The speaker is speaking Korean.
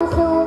소